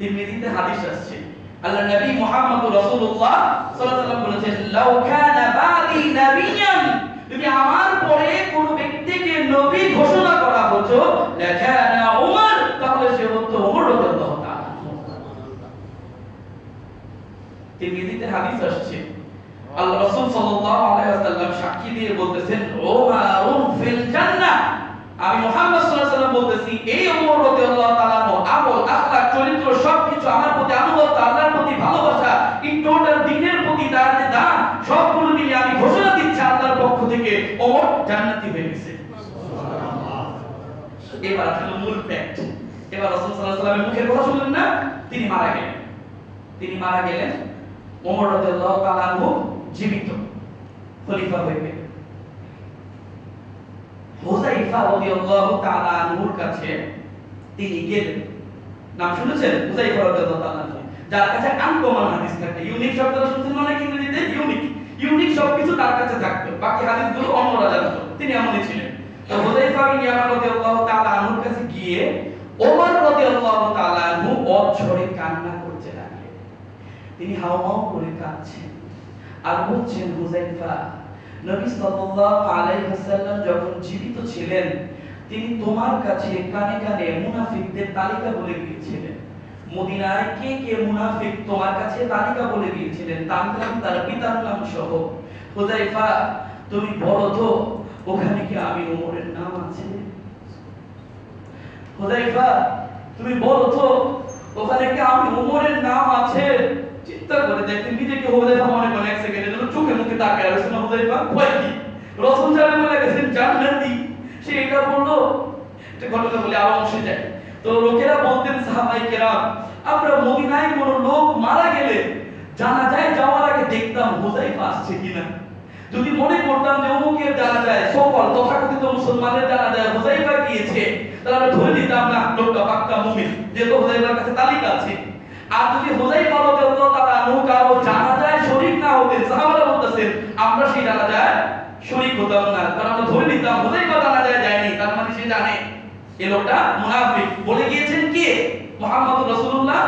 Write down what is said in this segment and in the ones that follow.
তিরমিজিতে হাদিস আসছে। আল্লাহ নবী মুহাম্মদ রাসূলুল্লাহ সাল্লাল্লাহু আলাইহি বলেছেন, লাউ কানা বাদি নাবিয়ান যদি আমার পরে কোন ব্যক্তিকে নবী ঘোষণা করা হতো, লাকানা উমর তাহলে সে হতো ওমর রাদিয়াল্লাহু তাআলা। তিরমিজিতে হাদিস আসছে। আল্লাহ রাসূল সাল্লাল্লাহু আলাইহি ওয়াসাল্লাম সাক্ষী দিয়ে বলতেছেন ওমারুন ফিল জান্নাহ আমি মুহাম্মদ সাল্লাল্লাহু আলাইহি ওয়াসাল্লাম বলতেছি, এই ওমর রাদিয়াল্লাহু চরিত্র সবকিছু আমার প্রতি আনুগত্য আল্লাহর প্রতি ভালোবাসা ইন টোটাল দিনের প্রতি তার যে দান সবগুলো মিলিয়ে আমি ঘোষণা দিচ্ছি আল্লাহর পক্ষ থেকে ওমর জান্নাতি হয়ে গেছে। এবার আসলে মূল ফ্যাক্ট এবার রাসূল সাল্লাল্লাহু আলাইহি মুখের কথা শুনলেন না? তিনি মারা গেলেন। তিনি মারা গেলেন। ওমর রাদিয়াল্লাহু তাআলা জীবিত। খলিফা হয়ে গেলেন। হুযাইফা রাদিয়াল্লাহু তাআলা আনহুর কাছে তিনি গেলেন। নাম শুনেছেন? আনহু যার কাছে আনকমন হাদিস থাকে। ইউনিক শব্দটা শুনছেন অনেক ইংরেজিতে ইউনিক ইউনিক সবকিছু তার কাছে থাকতো। বাকি হাদিসগুলো অন্যরা জানতো তিনি এমনই ছিলেন। তো হুযাইফা বিন ইয়ামান রাদিয়াল্লাহু তাআলা আনহুর কাছে গিয়ে ওমর রাদিয়াল্লাহু তাআলা আনহু অঝরে কান্না করতে লাগলেন। তিনি হাওমাও করে কাঁদছেন। আর বলছেন হুযাইফা নবী সাল্লাল্লাহু আলাইহি ওয়াসাল্লাম যখন জীবিত ছিলেন তিনি তোমার কাছে কানে কানে মুনাফিকদের তালিকা বলে গিয়েছিলেন মদিনায় কে কে মুনাফিক তোমার কাছে তালিকা বলে গিয়েছিলেন তার নাম তার পিতার নাম সহ। হুযাইফা, তুমি বলো তো, ওখানে কি আমি ওমরের নাম আছে? হুযাইফা, তুমি বলো তো, ওখানে কি আমি ওমরের নাম আছে? চিন্তা করে দেখতেন নিজেকে হুযাইফা মনে করে এক সেকেন্ডের জন্য চোখে মুখে তাকায় আর শোনা হুযাইফা? কয় কি? রাসূল জানে বলে গেছেন, জান্নাতি। সে এটা বলল, একটা ঘটনা বলে আরও অংশে যায় তো লোকেরা বলতেন, সাহাবাই কেরাম, আমরা মদিনায় কোনো লোক মারা গেলে জানা যায় যাওয়ার আগে দেখতাম হুযাইফা আসছে কিনা। যদি মনে করতাম যে অমুকের জানা যায় সকল তথাকথিত মুসলমানের জানা যায় হুযাইফা গিয়েছে, তাহলে আমরা ধরে নিতাম, না, লোকটা পাক্কা মুমিন, যেহেতু হুযাইফার কাছে তালিকা আছে। আর যদি হুযাইফা রাদিয়াল্লাহু তাআলা আনহু কারও জানা যায় শরীক না হতেন। সাহাবারা বলতেছেন, আমরা সেই জানা যায় শরীক হতাম না। কারণ আমরা ধরে নিতাম হুযাইফা জানা যায়, যায়নি। তার মানে সে জানে। এই লোকটা মুনাফিক। বলে গিয়েছেন কে? মুহাম্মদ রাসূলুল্লাহ?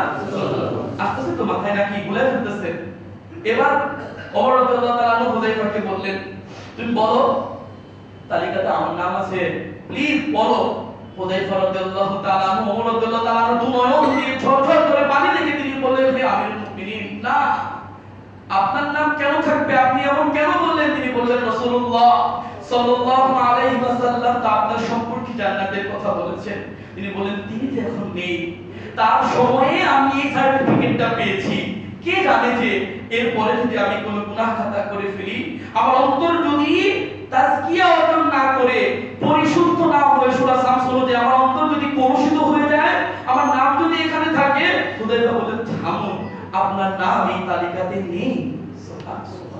আসতেছে তো মাথায় নাকি ভুলে ফেলতেছে। এবার ওমর রাদিয়াল্লাহু তাআলা আনহু হুযাইফাকে বললেন, তুমি বলো, তালিকাতে আমার নাম আছে। প্লিজ বলো। হুযাইফা রাদিয়াল্লাহু তাআলা ওমর রাদিয়াল্লাহু তাআলা দু দিয়ে ঝরঝর করে পানি দেখে তিনি বললেন হে আমিরুল মুমিনিন না আপনার নাম কেন থাকবে আপনি এমন কেন বললেন তিনি বললেন রাসূলুল্লাহ সাল্লাল্লাহু আলাইহি ওয়াসাল্লাম সম্পর্কে জান্নাতের কথা বলেছেন। তিনি বলেন, তিনি তো এখন নেই। তার সময়ে আমি এই সার্টিফিকেটটা পেয়েছি। কে জানে যে এরপরে যদি আমি কোনো গুনাহ খাতা করে ফেলি, আমার অন্তর যদি তাজকিয়া অর্জন না করে, পরিশুদ্ধ না হয়ে আমার অন্তর যদি কলুষিত হয়ে যায়, আমার নাম যদি এখানে থাকে হুদায়ফা বলেন থামুন। আপনার নাম এই তালিকাতে নেই। সুবহানাল্লাহ।